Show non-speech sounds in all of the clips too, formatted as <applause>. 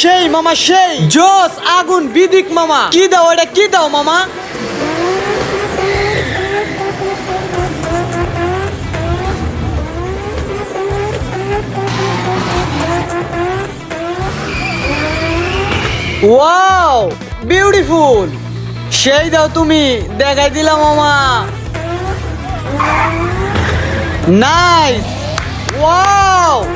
সেই মামা, সেই। জোস, আগুন, বিদিক মামা। কি দাও এটা, কি দাও মামা? Wow, beautiful. সেই দাও তুমি, দেখাই দিলাম মামা। নাইস। ওয়াও।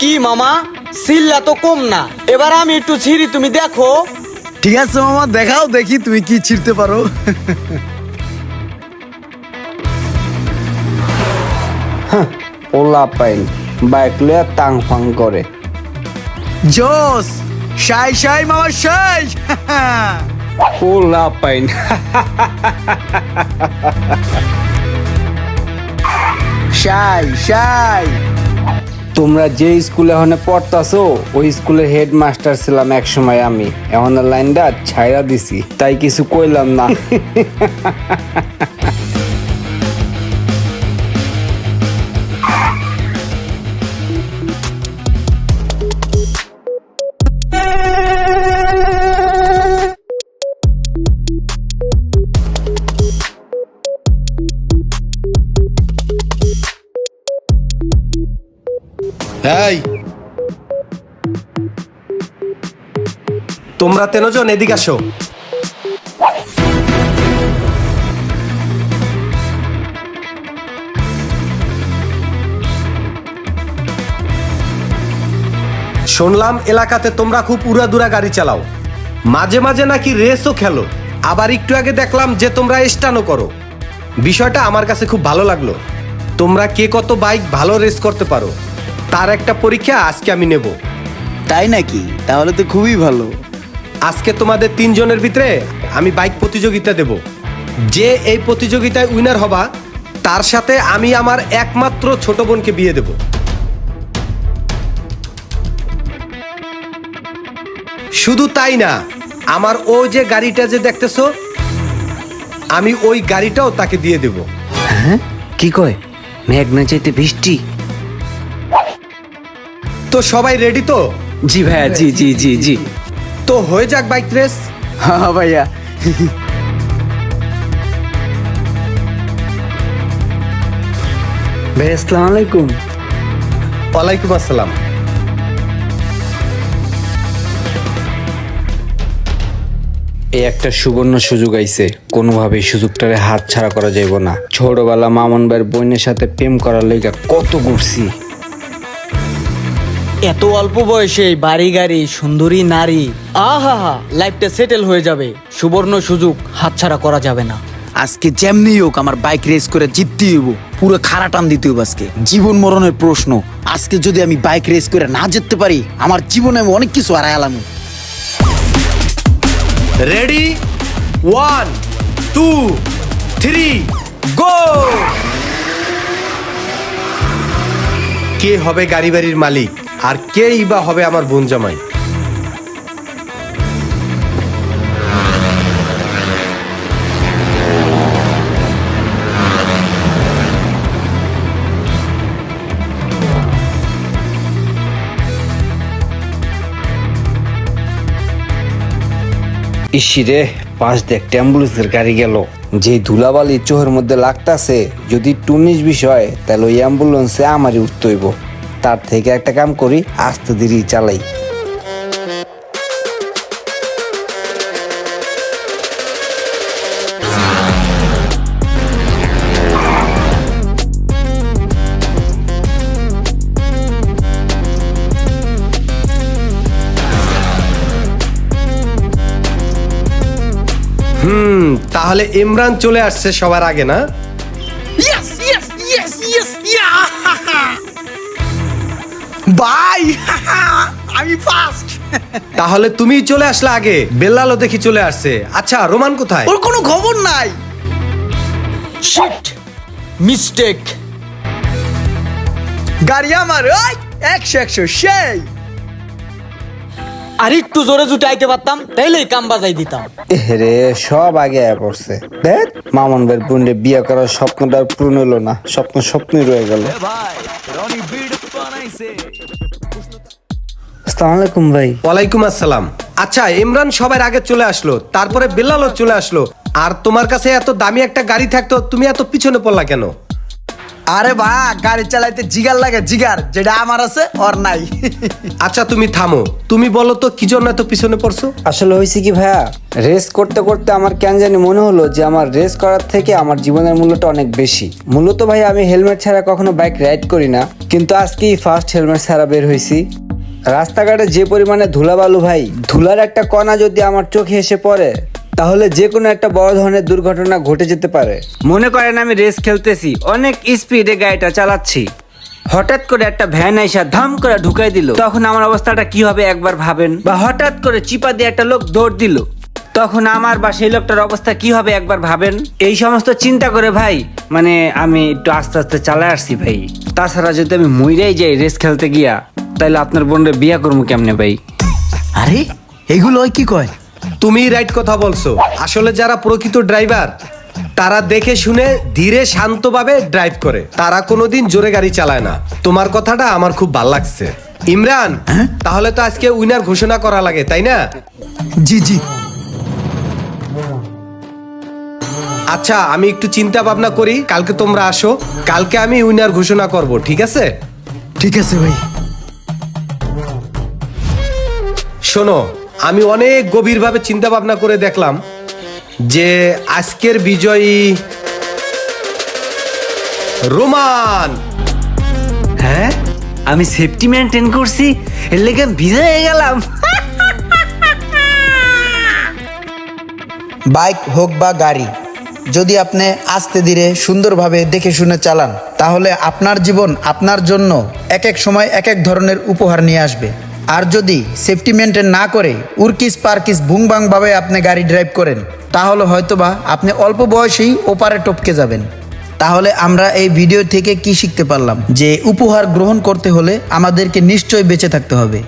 কি মামা? সিল্লা তো কম না। এবার আমি একটু ছিঁড়ি তুমি দেখো। ঠিক আছে মামা দেখাও দেখি তুমি কি ছিঁড়তে পারো। ওলা পাইন বাইক লইয়া তাং ফাং করে। জোস শাই শাই মামা শাই ওলা পাইন। শাই শাই তোমরা যে স্কুলে এখন পড়তাছো, ওই স্কুলের হেডমাস্টার ছিলাম এক সময় আমি। এখন লাইনটা ছাইরা দিছি, তাই কিছু কইলাম না। <laughs> এই। তোমরা তেনজন, এদিকে আসো। শুনলাম এলাকাতে তোমরা খুব উড়াদুরা গাড়ি চালাও। মাঝে মাঝে নাকি রেসও খেলো। আবার একটু আগে দেখলাম যে তোমরা স্টানও করো। বিষয়টা আমার কাছে খুব ভালো লাগল। তোমরা কে কত বাইক ভালো রেস করতে পারো। তার একটা পরীক্ষা আজকে আমি নেব। তাই নাকি? তাহলে তো খুবই ভালো। আজকে তোমাদের তিনজনের ভিতরে আমি বাইক প্রতিযোগিতা দেব। যে এই প্রতিযোগিতায় উইনার হবা তার সাথে আমি আমার একমাত্র ছোট বোনকে বিয়ে দেব। শুধু তাই না আমার ও যে গাড়িটা যে দেখতেছো আমি ওই গাড়িটাও তাকে দিয়ে দেব। হ্যাঁ? কি কয়? মেঘ না চাইতে বৃষ্টি? তো সবাই রেডি তো? জি ভাইয়া জি জি জি জি। তো হয়ে যাক বাইক রেস হ্যাঁ ভাইয়া। ভাই আসসালামু আলাইকুম। ওয়ালাইকুম আসসালাম। এই একটা সুবর্ণ সুযোগ আইছে। কোনোভাবেই সুযোগটারে হাত ছাড়া করা যাইব না। ছোটবেলা মামন ভাইয়ের বোনের সাথে প্রেম করার লেগা কত ঘুরছি। এত অল্প বয়সে বাড়ি গাড়ি সুন্দরী নারী আহা হা লাইফটা সেটেল হয়ে যাবে। সুবর্ণ সুযোগ হাতছাড়া করা যাবে না। আজকে যেমনি হোক আমার বাইক রেস করে জিততে হইব পুরো খাড়া টান দিতে হইব আজকে। জীবন মরণের প্রশ্ন আজকে যদি আমি বাইক রেস করে না জিততে পারি আমার জীবনে আমি অনেক কিছু হারাইলাম ready one two three go কে হবে গাড়ি বাড়ির মালিক? আর কেই বা হবে আমার বোন জামাই? ইসিরে পাশ দেখ, অ্যাম্বুলেন্সের গাড়ি গেল। যে ধুলাবালি চোহের মধ্যে লাগতাছে, যদি টুনিশ বিষয় তাহলে ওই অ্যাম্বুলেন্সে আমারই উঠতে হইব। তার থেকে একটা কাম করি, আস্তে ধীরে চালাই। হুম, তাহলে ইমরান চলে আসছে সবার আগে, না? ভাই <laughs> আমি ফার্স্ট তাহলে তুমি চলে আসলে আগে। বেল্লালও দেখি চলে আসছে। আচ্ছা রোমান কোথায়? ওর কোনো খবর নাই। শিট মিস্টেক গাড়ি আমার ওই একশো একশো সেই। আর একটু জোরে জুটে আইতে পারতাম তাইলেই কাম বাজাই দিতাম। রে সব আগে আয়া পড়ছে। দেখ মামন ভাইয়ের বোনরে বিয়ে করার স্বপ্নটা আর পূরণ হলো না। স্বপ্ন স্বপ্নই রয়ে গেল। আসসালামু আলাইকুম ভাই। ওয়ালাইকুম আসসালাম। আচ্ছা ইমরান সবার আগে চলে আসলো তারপরে বেলালও চলে আসলো। আর তোমার কাছে এত দামি একটা গাড়ি থাকতো তুমি এত পিছনে পড়লা কেন? আরে বা গাড়ি চালাইতে জিগার লাগে জিগার যেটা আমার আছে ওর নাই। আচ্ছা তুমি থামো। তুমি বলো তো কি জন্য এত পিছনে পড়ছো? আসলে হয়েছে কি ভাইয়া রেস করতে করতে আমার কেন জানি মনে হলো যে আমার রেস করার থেকে আমার জীবনের মূল্যটা অনেক বেশি। মূলত ভাই আমি হেলমেট ছাড়া কখনো বাইক রাইড করি না কিন্তু আজকেই ফার্স্ট হেলমেট ছাড়া বের হয়েছি। রাস্তাঘাটে যে পরিমাণে ধুলাবালু ভাই ধুলার একটা কণা যদি আমার চোখে এসে পড়ে তাহলে যে কোনো একটা বড় ধরনের দুর্ঘটনা ঘটে যেতে পারে। মনে করেন আমি রেস খেলতেছি অনেক স্পিডে গাড়িটা চালাচ্ছি। হঠাৎ করে একটা ভ্যান আইসা ধাম করে ঢুকাই দিল। তখন আমার অবস্থাটা কি হবে একবার ভাবেন? বা হঠাৎ করে চিপা দিয়ে একটা লোক দৌড় দিল। তখন আমার বা সেই লোকটার অবস্থা কি হবে একবার ভাবেন? এই সমস্ত চিন্তা করে ভাই মানে আমি একটু আস্তে আস্তে চালায় আসছি ভাই। তাছাড়া যদি আমি মইরাই যাই রেস খেলতে গিয়া তাহলে আপনার বোনরে বিয়া করব কেমনে ভাই? আরে এগুলো কি কয়? তুমি রাইট কথা বলছো। আসলে যারা প্রকৃত ড্রাইভার তারা দেখে শুনে ধীরে শান্তভাবে ড্রাইভ করে। তারা কোনোদিন জোরে গাড়ি চালায় না। তোমার কথাটা আমার খুব ভালো লাগছে। ইমরান তাহলে তো আজকে উইনার ঘোষণা করা লাগে তাই না? জি জি। আচ্ছা আমি একটু চিন্তা ভাবনা করি কালকে তোমরা আসো। কালকে আমি উইনার ঘোষণা করব ঠিক আছে? ঠিক আছে ভাই। শোনো আমি অনেক গভীরভাবে চিন্তা ভাবনা করে দেখলাম যে আজকের বিজয়ী রোমান। হ্যাঁ? আমি সেফটি মেনটেন করছি এর লেগে ভিজে হয়ে গেলাম। বাইক হোক বা গাড়ি যদি আপনি আস্তে ধীরে সুন্দরভাবে দেখে শুনে চালান তাহলে আপনার জীবন আপনার জন্য এক এক সময় এক এক ধরনের উপহার নিয়ে আসবে। আর যদি সেফটি মেনটেন না করে উর্কিস পার্কিস ভাবে আপনি গাড়ি ড্রাইভ করেন, তাহলে হয়তোবা আপনি অল্প বয়সেই ওপারে টপকে যাবেন। তাহলে আমরা এই ভিডিও থেকে কি শিখতে পারলাম? যে উপহার গ্রহণ করতে হলে আমাদেরকে নিশ্চয়ই বেঁচে থাকতে হবে।